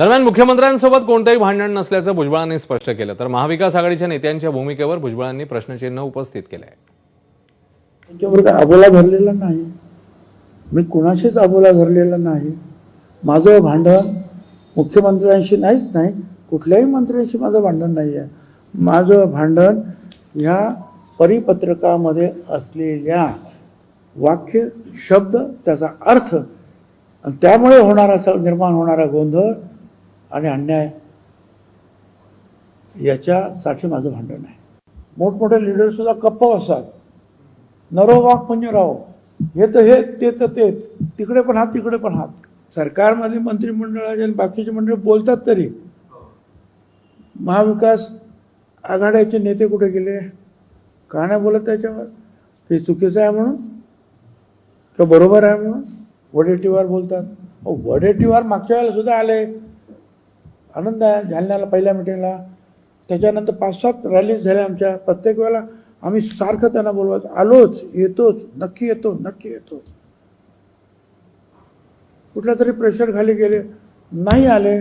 दरम्यान मुख्यमंत्र्यांसोबत कोणतंही भांडण नसल्याचं भुजबळांनी स्पष्ट केलं तर महाविकास आघाडीच्या नेत्यांच्या भूमिकेवर भुजबळांनी प्रश्नचिन्ह उपस्थित केलं आहे त्यांच्यावर काय अबोला धरलेला नाही? मी कुणाशीच अबोला धरलेला नाही. माझं भांडण मुख्यमंत्र्यांशी नाहीच नाही कुठल्याही मंत्र्यांशी माझं भांडण नाही आहे. माझं भांडण ह्या परिपत्रकामध्ये असलेल्या वाक्य शब्द त्याचा अर्थ आणि त्यामुळे होणारा स- निर्माण होणारा गोंधळ आणि अन्याय याच्यासाठी माझं भांडण आहे. मोठमोठे लिडर सुद्धा गप्प असतात नरो वाक म्हणजे राव. हे तर हे ते तर ते. तिकडे पण हात तिकडे पण हात सरकारमध्ये मंत्रिमंडळाचे आणि बाकीचे मंडळ बोलतात तरी. महाविकास आघाड्याचे नेते कुठे गेले? का नाही बोलत त्याच्यावर? ते चुकीचं आहे म्हणून? किंवा बरोबर आहे म्हणून? वडेट्टीवार बोलतात. अहो, वडेट्टीवार मागच्या वेळेला सुद्धा आले. आनंद आहे. जालन्याला पहिल्या मिटिंगला त्याच्यानंतर पाच सात रॅलीज झाल्या आमच्या. प्रत्येक वेळेला आम्ही सारखं त्यांना बोलवायचं. आलोच येतोच. नक्की येतो नक्की येतो. कुठल्या तरी प्रेशर खाली गेले नाही आले.